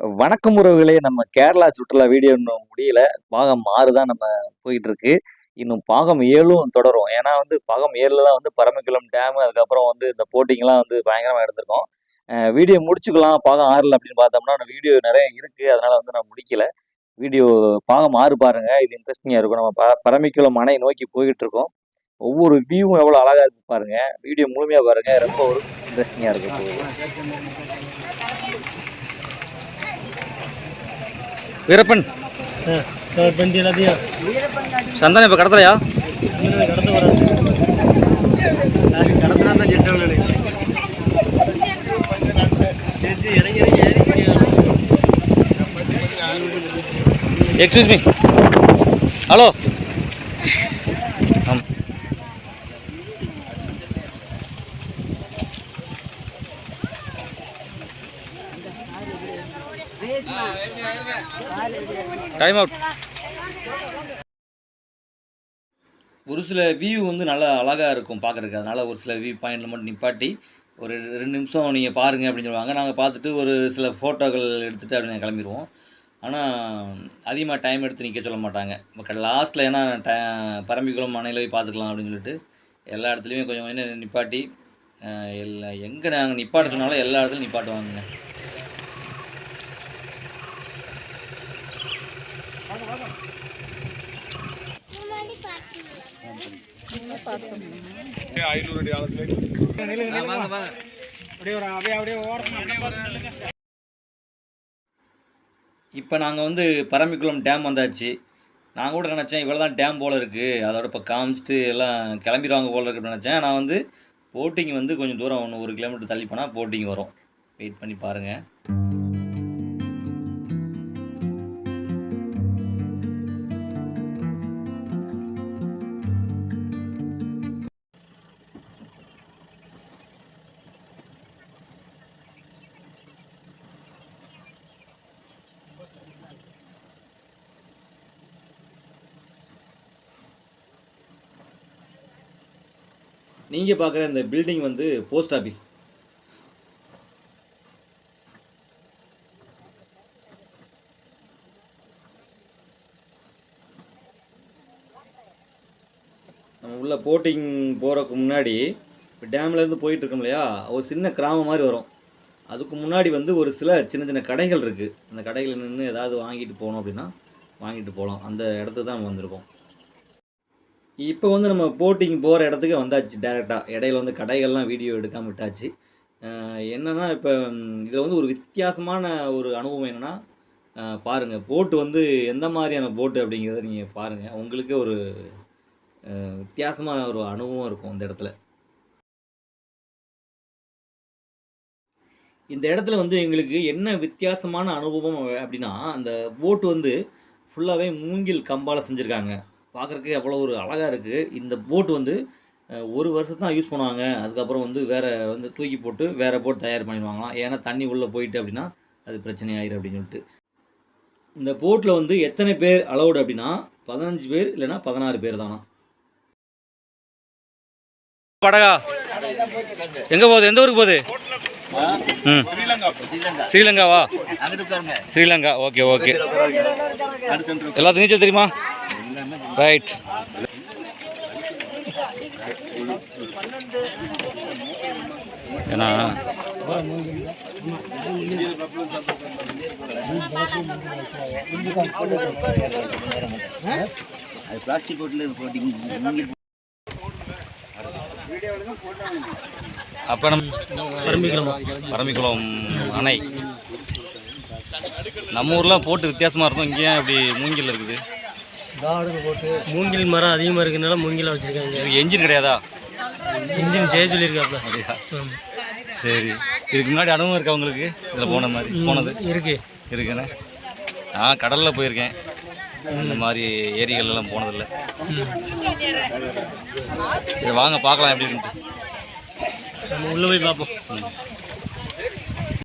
வணக்கம் உறவுகளே நம்ம கேரளா சுற்றுலா வீடியோ இன்னும் முடியல. பாகம் ஆறு தான் நம்ம போயிட்டு இருக்கு இன்னும் பாகம் ஏழும் தொடரும். ஏன்னா வந்து பாகம் ஏழுல தான் வந்து பரமக்குளம் டேம் அதுக்கப்புறம் வந்து இந்த போட்டிங்லாம் வந்து பயங்கரமாக எடுத்திருக்கோம். வீடியோ முடிச்சுக்கலாம் பாகம் ஆறில் அப்படின்னு பார்த்தோம்னா வீடியோ நிறைய இருக்கு. அதனால வந்து நான் முடிக்கல. வீடியோ பாகம் ஆறு பாருங்க. இது இன்ட்ரெஸ்டிங்காக இருக்கும். நம்ம ப பரமக்குளம் அணை நோக்கி போயிட்டு இருக்கோம் ஒவ்வொரு வியூவும் எவ்வளோ அழகா இருக்கு பாருங்க. வீடியோ முழுமையாக பாருங்க. ரொம்ப ஒரு இன்ட்ரெஸ்டிங்காக இருக்கும் வீரப்பன். வண்டி எல்லாத்தையும். சந்தானம் இப்போ கடத்தலையா? கடந்து வராது. கடத்தினா தான் ஜெட் இறங்கி இறங்கி excuse me hello time out ஒரு சில வியூ வந்து நல்லா அழகாக இருக்கும் பார்க்குறதுக்கு. அதனால் ஒரு சில வியூ பாயிண்டில் மட்டும் நிப்பாட்டி ஒரு ரெண்டு நிமிஷம் நீங்கள் பாருங்கள் அப்படின்னு சொல்லுவாங்க. நாங்கள் பார்த்துட்டு ஒரு சில ஃபோட்டோக்கள் எடுத்துகிட்டு அப்படி கிளம்பிடுவோம். ஆனால் அதிகமாக டைம் எடுத்து நிற்க சொல்ல மாட்டாங்க. மக்கள் லாஸ்ட்டில் ஏன்னா ட பரம்பிக்குளம் மனையில் போய் பார்த்துக்கலாம் அப்படின்னு சொல்லிட்டு எல்லா இடத்துலையுமே கொஞ்சம் கொஞ்சம் நிப்பாட்டி எல்லா எங்கே நாங்கள் நிப்பாட்ட சொன்னாலும் எல்லா இடத்துலையும் நிப்பாட்டுவாங்க அப்படியே ஒரு அப்படியே அப்படியே ஓரத்தில் இப்போ நாங்கள் வந்து பரம்பிக்குளம் டேம் வந்தாச்சு. நான் கூட நினச்சேன் இவ்வளோ தான் டேம் போல் இருக்குது அதோட இப்போ காமிச்சிட்டு எல்லாம் கிளம்பிடுவாங்க போல் இருக்குன்னு நினச்சேன். நான் வந்து போட்டிங் வந்து கொஞ்சம் தூரம் ஒன்று ஒரு கிலோமீட்டர் தள்ளி போனால் போட்டிங் வரும். வெயிட் பண்ணி பாருங்கள் நீங்கள் பார்க்குற இந்த பில்டிங் வந்து போஸ்ட் ஆஃபீஸ் நம்ம உள்ள போட்டிங் போகிறதுக்கு முன்னாடி இப்போ டேம்லேருந்து போயிட்டுருக்கோம் இல்லையா? ஒரு சின்ன கிராமம் மாதிரி வரும். அதுக்கு முன்னாடி வந்து ஒரு சில சின்ன சின்ன கடைகள் இருக்குது அந்த கடைகளில் நின்று ஏதாவது வாங்கிட்டு போகணும் அப்படின்னா வாங்கிட்டு போகலாம். அந்த இடத்துக்கு தான் நம்ம வந்திருக்கோம். இப்போ வந்து நம்ம போட்டிங் போகிற இடத்துக்கு வந்தாச்சு டேரெக்டாக இடையில வந்து கடைகள்லாம் வீடியோ எடுக்காமல் விட்டாச்சு. என்னென்னா இப்போ இதில் வந்து ஒரு வித்தியாசமான ஒரு அனுபவம் என்னென்னா பாருங்கள் போட்டு வந்து எந்த மாதிரியான போட்டு அப்படிங்கிறத நீங்கள் பாருங்கள் உங்களுக்கே ஒரு வித்தியாசமான ஒரு அனுபவம் இருக்கும் அந்த இடத்துல. இந்த இடத்துல வந்து எங்களுக்கு என்ன வித்தியாசமான அனுபவம் அப்படின்னா அந்த போட்டு வந்து ஃபுல்லாகவே மூங்கில் கம்பால் செஞ்சுருக்காங்க. பார்க்குறக்கு அவ்வளோ ஒரு அழகாக இருக்குது இந்த போட் வந்து ஒரு வருஷம் தான் யூஸ் பண்ணுவாங்க. அதுக்கப்புறம் வந்து வேறு வந்து தூக்கி போட்டு வேறு போட் தயார் பண்ணிடுவாங்களாம். ஏன்னா தண்ணி உள்ளே போயிட்டு அப்படின்னா அது பிரச்சனை ஆயிரும் அப்படின்னு சொல்லிட்டு. இந்த போட்டில் வந்து எத்தனை பேர் அலௌடு அப்படின்னா பதினஞ்சு பேர் இல்லைன்னா பதினாறு பேர் தானா? படகா. எங்கே போகுது? எந்த ஊருக்கு போகுது? ம். ஸ்ரீலங்காவா? ஸ்ரீலங்கா. Okay okay. எல்லாத்துக்கும் நீச்சல் தெரியுமா? ரைட் ஏன்னா பிளாஸ்டிக் போட்டில் போட்டிங்க அப்போ நம்ம பரம்பிக்குளமா அணை. நம்ம ஊர்லாம் போட்டு வித்தியாசமாக இருக்கும். இங்கே ஏன் இப்படி மூங்கில் இருக்குது. போட்டு மூங்கில் மரம் அதிகமாக இருக்கனால மூங்கில வச்சுருக்காங்க. இது என்ஜின் கிடையாதா? இன்ஜின் செய்ய சொல்லியிருக்காப்ல. அப்படியா? சரி. இதுக்கு முன்னாடி அனுபவம் இருக்கா உங்களுக்கு? இதில் போன மாதிரி போனது? இருக்கு. இருக்குண்ணே நான் கடலில் போயிருக்கேன். இந்த மாதிரி ஏரிகள்லாம் போனதில்லை. சரி வாங்க பார்க்கலாம் எப்படி இருக்குன்ட்டு. நம்ம உள்ளே போய் பார்ப்போம்.